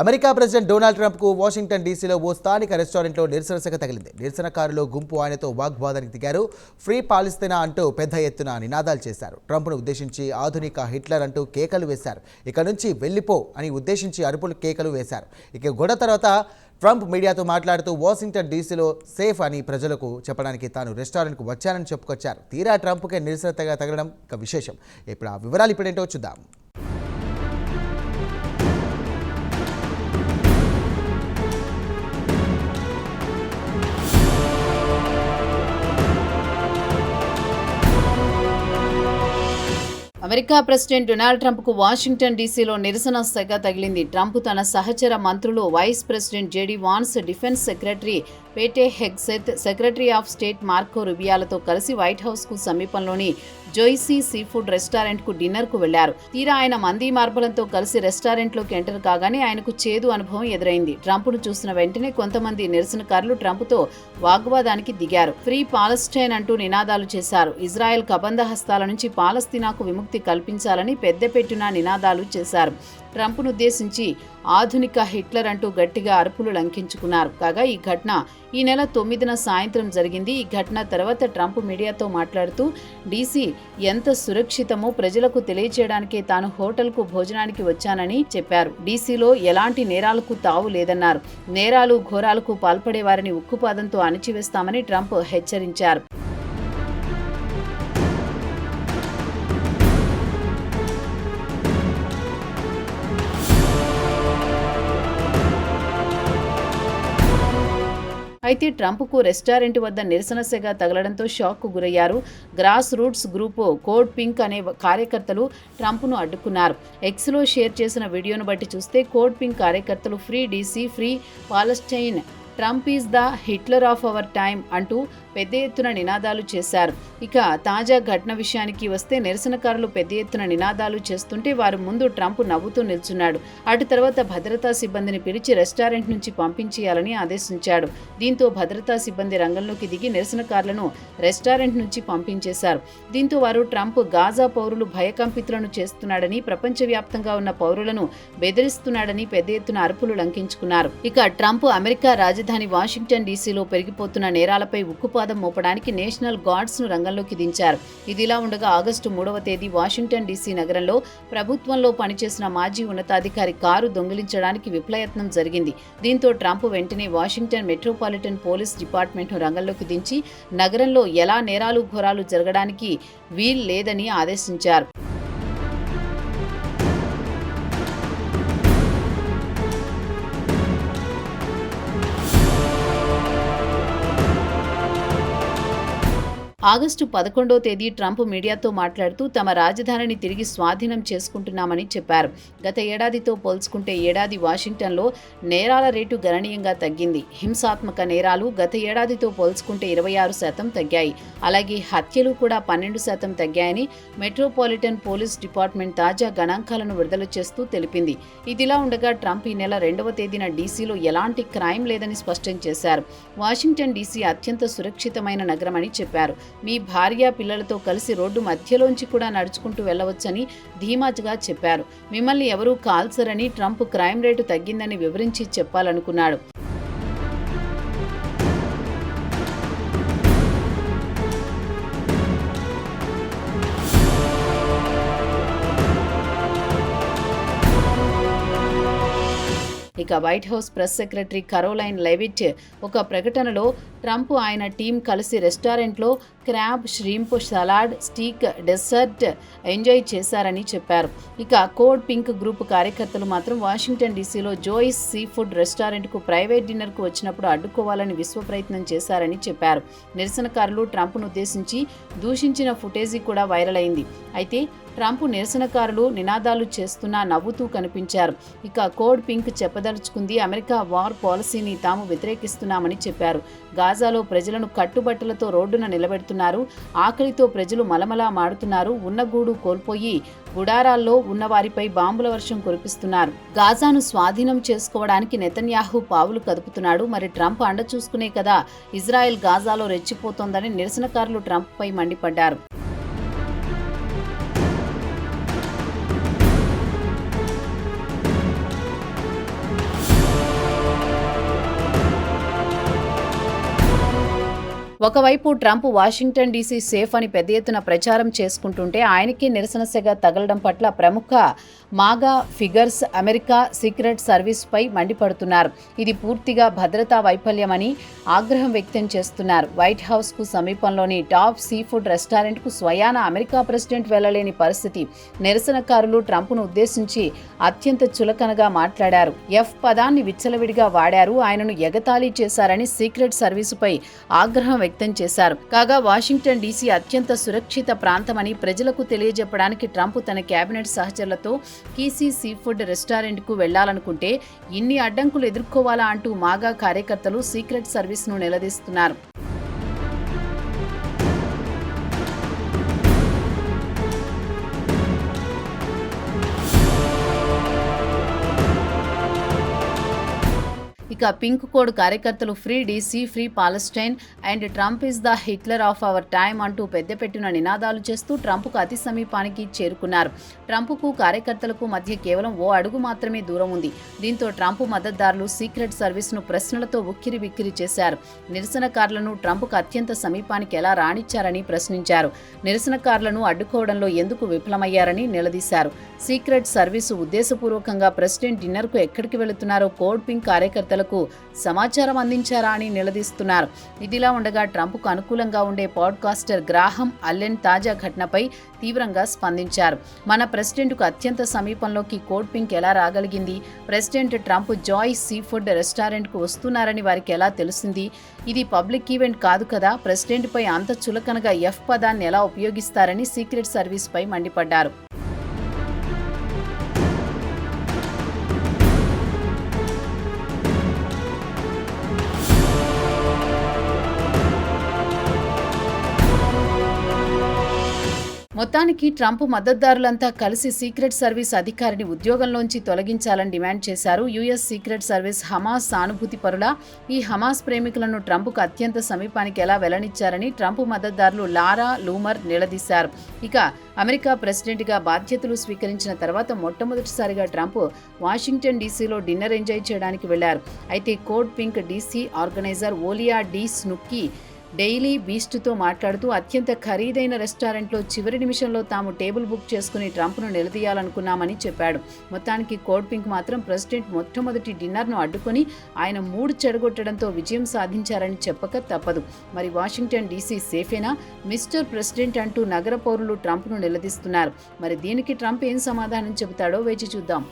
America president Donald ట్రంప్కు Washington డీసీలో ఓ స్థానిక రెస్టారెంట్లో నిరసన తగిలింది. నిరసనకారులు గుంపు ఆయనతో వాగ్వాదానికి దిగారు. ఫ్రీ పాలిస్తేనా అంటూ పెద్ద ఎత్తున నినాదాలు చేశారు. ట్రంప్ను ఉద్దేశించి ఆధునిక హిట్లర్ అంటూ కేకలు వేశారు. ఇక నుంచి వెళ్ళిపో అని ఉద్దేశించి అరుపులు కేకలు వేశారు. ఇక గొడవ తర్వాత ట్రంప్ మీడియాతో మాట్లాడుతూ వాషింగ్టన్ డీసీలో సేఫ్ అని ప్రజలకు చెప్పడానికి తాను రెస్టారెంట్కు వచ్చానని చెప్పుకొచ్చారు. తీరా ట్రంప్కే నిరసనగా తగలడం ఒక విశేషం. ఇప్పుడు ఆ వివరాలు ఇప్పుడేంటో చూద్దాం. అమెరికా ప్రెసిడెంట్ డొనాల్డ్ ట్రంప్కు వాషింగ్టన్ డీసీలో నిరసన సెగ తగిలింది. ట్రంప్ తన సహచర మంత్రులు vice president JD Vance defence secretary Pete Hegseth secretary of state Marco రుబియాలతో కలిసి వైట్ హౌస్కు సమీపంలోని జోయిసీ సీ ఫుడ్ రెస్టారెంట్కు డిన్నర్కు వెళ్ళారు. తీరా ఆయన మందీ మార్బలంతో కలిసి రెస్టారెంట్లోకి ఎంటర్ కాగానే ఆయనకు చేదు అనుభవం ఎదురైంది. ట్రంప్ను చూసిన వెంటనే కొంతమంది నిరసనకారులు ట్రంప్తో వాగ్వాదానికి దిగారు. ఫ్రీ పాలస్టైన్ అంటూ నినాదాలు చేశారు. ఇజ్రాయెల్ కబంధ హస్తాల నుంచి పాలస్తీనాకు విముక్తి కల్పించాలని పెద్దపెట్టున నినాదాలు చేశారు. ట్రంప్ను ఉద్దేశించి ఆధునిక హిట్లర్ అంటూ గట్టిగా అరుపులు లంకించుకున్నారు. కాగా ఈ ఘటన ఈ నెల తొమ్మిదిన సాయంత్రం జరిగింది. ఈ ఘటన తర్వాత ట్రంప్ మీడియాతో మాట్లాడుతూ డీసీ ఎంత సురక్షితమో ప్రజలకు తెలియజేయడానికే తాను హోటల్కు భోజనానికి వచ్చానని చెప్పారు. డీసీలో ఎలాంటి నేరాలకు తావు లేదన్నారు. నేరాలు ఘోరాలకు పాల్పడేవారిని ఉక్కుపాదంతో అణిచివేస్తామని ట్రంప్ హెచ్చరించారు. అయితే ట్రంప్కు రెస్టారెంట్ వద్ద నిరసన సెగ తగలడంతో షాక్కు గురయ్యారు. Grass roots group Code Pink అనే కార్యకర్తలు ట్రంప్ను అడ్డుకున్నారు. ఎక్స్లో షేర్ చేసిన వీడియోను బట్టి చూస్తే కోడ్ పింక్ కార్యకర్తలు free DC free Palestine Trump is the Hitler of our time అంటూ పెద్ద ఎత్తున నినాదాలు చేశారు. ఇక తాజా ఘటన విషయానికి వస్తే నిరసనకారులు పెద్ద ఎత్తున నినాదాలు చేస్తుంటే వారి ముందు ట్రంప్ నవ్వుతూ నిల్చున్నాడు. అటు తర్వాత భద్రతా సిబ్బందిని పిలిచి రెస్టారెంట్ నుంచి పంపించేయాలని ఆదేశించాడు. దీంతో భద్రతా సిబ్బంది రంగంలోకి దిగి నిరసనకారులను రెస్టారెంట్ నుంచి పంపించేశారు. దీంతో వారు ట్రంప్ గాజా పౌరులు భయకంపితులను చేస్తున్నాడని ప్రపంచవ్యాప్తంగా ఉన్న పౌరులను బెదిరిస్తున్నాడని పెద్ద ఎత్తున అరుపులు లంకించుకున్నారు. ఇక ట్రంప్ అమెరికా రాజధాని వాషింగ్టన్ డీసీలో పెరిగిపోతున్న నేరాలపై ఉక్కుపాదం మోపడానికి నేషనల్ గార్డ్స్ను రంగంలోకి దించారు. ఇదిలా ఉండగా ఆగస్టు మూడవ తేదీ వాషింగ్టన్ డీసీ నగరంలో ప్రభుత్వంలో పనిచేసిన మాజీ ఉన్నతాధికారి కారు దొంగిలించడానికి విప్లయత్నం జరిగింది. దీంతో ట్రంప్ వెంటనే వాషింగ్టన్ మెట్రోపాలిటన్ పోలీస్ డిపార్ట్మెంట్ను రంగంలోకి దించి నగరంలో ఎలా నేరాలు ఘోరాలు జరగడానికి వీల్ లేదని ఆదేశించారు. ఆగస్టు పదకొండో తేదీ ట్రంప్ మీడియాతో మాట్లాడుతూ తమ రాజధానిని తిరిగి స్వాధీనం చేసుకుంటున్నామని చెప్పారు. గత ఏడాదితో పోల్చుకుంటే ఏడాది వాషింగ్టన్లో నేరాల రేటు గణనీయంగా తగ్గింది. హింసాత్మక నేరాలు గత ఏడాదితో పోల్చుకుంటే ఇరవై ఆరు శాతం తగ్గాయి. అలాగే హత్యలు కూడా పన్నెండు శాతం తగ్గాయని మెట్రోపాలిటన్ పోలీస్ డిపార్ట్మెంట్ తాజా గణాంకాలను విడుదల చేస్తూ తెలిపింది. ఇదిలా ఉండగా ట్రంప్ ఈ నెల రెండవ తేదీన డీసీలో ఎలాంటి క్రైమ్ లేదని స్పష్టం చేశారు. వాషింగ్టన్ డీసీ అత్యంత సురక్షితమైన నగరమని చెప్పారు. మీ భార్య పిల్లలతో కలిసి రోడ్డు మధ్యలోంచి కూడా నడుచుకుంటూ వెళ్ళవచ్చని ధీమాజ్గా చెప్పారు. మిమ్మల్ని ఎవరూ కాల్చరని ట్రంప్ క్రైమ్ రేటు తగ్గిందని వివరించి చెప్పాలనుకున్నాడు. ఇక White House press secretary Karoline Leavitt ఒక ప్రకటనలో ట్రంప్ ఆయన టీం కలిసి రెస్టారెంట్లో crab shrimp salad steak dessert enjoy చేశారని చెప్పారు. ఇక కోడ్ పింక్ గ్రూప్ కార్యకర్తలు మాత్రం వాషింగ్టన్ డీసీలో జోయిస్ సీ ఫుడ్ రెస్టారెంట్కు ప్రైవేట్ డిన్నర్కు వచ్చినప్పుడు అడ్డుకోవాలని విశ్వ ప్రయత్నం చేశారని చెప్పారు. నిరసనకారులు ట్రంప్ను ఉద్దేశించి దూషించిన ఫుటేజీ కూడా వైరల్ అయింది. అయితే ట్రంప్ నిరసనకారులు నినాదాలు చేస్తున్నా నవ్వుతూ కనిపించారు. ఇక కోడ్ పింక్ చెప్పదలుచుకుంది అమెరికా వార్ పాలసీని తాము వ్యతిరేకిస్తున్నామని చెప్పారు. గాజాలో ప్రజలను కట్టుబట్టలతో రోడ్డున నిలబెడుతున్నారు. ఆకలితో ప్రజలు మలమలా మాడుతున్నారు. ఉన్న గూడు కోల్పోయి గుడారాల్లో ఉన్నవారిపై బాంబుల వర్షం కురిపిస్తున్నారు. గాజాను స్వాధీనం చేసుకోవడానికి నెతన్యాహు పావులు కదుపుతున్నాడు. మరి ట్రంప్ అండ చూసుకునే కదా ఇజ్రాయెల్ గాజాలో రెచ్చిపోతోందని నిరసనకారులు ట్రంప్పై మండిపడ్డారు. ఒకవైపు ట్రంప్ వాషింగ్టన్ డీసీ సేఫ్ అని పెద్ద ఎత్తున ప్రచారం చేసుకుంటుంటే ఆయనకి నిరసనసగా తగలడం పట్ల ప్రముఖ మాగా ఫిగర్స్ అమెరికా సీక్రెట్ సర్వీస్పై మండిపడుతున్నారు. ఇది పూర్తిగా భద్రతా వైఫల్యమని ఆగ్రహం వ్యక్తం చేస్తున్నారు. వైట్ హౌస్కు సమీపంలోని టాప్ సీ ఫుడ్ రెస్టారెంట్కు స్వయాన అమెరికా ప్రెసిడెంట్ వెళ్ళలేని పరిస్థితి. నిరసనకారులు ట్రంప్ను ఉద్దేశించి అత్యంత చులకనగా మాట్లాడారు. ఎఫ్ పదాన్ని విచ్చలవిడిగా వాడారు. ఆయనను ఎగతాళి చేశారని సీక్రెట్ సర్వీసుపై ఆగ్రహం వ్యక్తం చేశారు. కాగా వాషింగ్టన్ డీసీ అత్యంత సురక్షిత ప్రాంతమని ప్రజలకు తెలియజెప్పడానికి ట్రంప్ తన కేబినెట్ సహచరులతో కీసీ సీ ఫుడ్ రెస్టారెంట్కు వెళ్ళాలనుకుంటే ఇన్ని అడ్డంకులు ఎదుర్కోవాలా అంటూ మాగా కార్యకర్తలు సీక్రెట్ సర్వీస్ను నిలదీస్తున్నారు. ఇక పింక్ కోడ్ కార్యకర్తలు free DC free Palestine and Trump is the Hitler of our time అంటూ పెద్దపెట్టిన నినాదాలు చేస్తూ ట్రంప్కు అతి సమీపానికి చేరుకున్నారు. ట్రంప్కు కార్యకర్తలకు మధ్య కేవలం ఓ అడుగు మాత్రమే దూరం ఉంది. దీంతో ట్రంప్ మద్దతుదారులు సీక్రెట్ సర్వీస్ను ప్రశ్నలతో ఉక్కిరి బిక్కిరి చేశారు. నిరసనకారులను ట్రంప్కు అత్యంత సమీపానికి ఎలా రాణించారని ప్రశ్నించారు. నిరసనకారులను అడ్డుకోవడంలో ఎందుకు విఫలమయ్యారని నిలదీశారు. సీక్రెట్ సర్వీసు ఉద్దేశపూర్వకంగా ప్రెసిడెంట్ డిన్నర్కు ఎక్కడికి వెళుతున్నారో కోడ్ పింక్ కార్యకర్తలకు సమాచారం అందించారా అని నిలదీస్తున్నారు. ఇదిలా ఉండగా ట్రంప్కు అనుకూలంగా ఉండే పాడ్కాస్టర్ గ్రాహం అల్లెన్ తాజా ఘటనపై తీవ్రంగా స్పందించారు. మన ప్రెసిడెంట్కు అత్యంత సమీపంలోకి కోడ్ పింక్ ఎలా రాగలిగింది? President Trump Joe's sea food రెస్టారెంట్కు వస్తున్నారని వారికి ఎలా తెలిసింది? ఇది పబ్లిక్ ఈవెంట్ కాదు కదా ప్రెసిడెంట్పై అంత చులకనగా ఎఫ్ పదాన్ని ఎలా ఉపయోగిస్తారని సీక్రెట్ సర్వీస్పై మండిపడ్డారు. మొత్తానికి ట్రంప్ మద్దతుదారులంతా కలిసి సీక్రెట్ సర్వీస్ అధికారిని ఉద్యోగంలోంచి తొలగించాలని డిమాండ్ చేశారు. యుఎస్ సీక్రెట్ సర్వీస్ హమాస్ సానుభూతి పరుల ఈ హమాస్ ప్రేమికులను ట్రంప్కు అత్యంత సమీపానికి ఎలా వెల్లనిచ్చారని ట్రంప్ మద్దతుదారులు లారా లూమర్ నిలదీశారు. ఇక అమెరికా ప్రెసిడెంట్గా బాధ్యతలు స్వీకరించిన తర్వాత మొట్టమొదటిసారిగా ట్రంప్ వాషింగ్టన్ డీసీలో డిన్నర్ ఎంజాయ్ చేయడానికి వెళ్ళారు. అయితే Code Pink DC organiser ఓలియా D స్నుక్కీ Daily బీస్ట్తో మాట్లాడుతూ అత్యంత ఖరీదైన రెస్టారెంట్లో చివరి నిమిషంలో తాము టేబుల్ బుక్ చేసుకుని ట్రంప్ను నిలదీయాలనుకున్నామని చెప్పాడు. మొత్తానికి కోడ్ పింక్ మాత్రం ప్రెసిడెంట్ మొట్టమొదటి డిన్నర్ను అడ్డుకొని ఆయన మూడు చెడగొట్టడంతో విజయం సాధించారని చెప్పక తప్పదు. మరి వాషింగ్టన్ డీసీ సేఫేనా? మిస్టర్ ప్రెసిడెంట్ అంటూ నగర పౌరులు ట్రంప్ను నిలదీస్తున్నారు. మరి దీనికి ట్రంప్ ఏం సమాధానం చెబుతాడో వేచి చూద్దాం.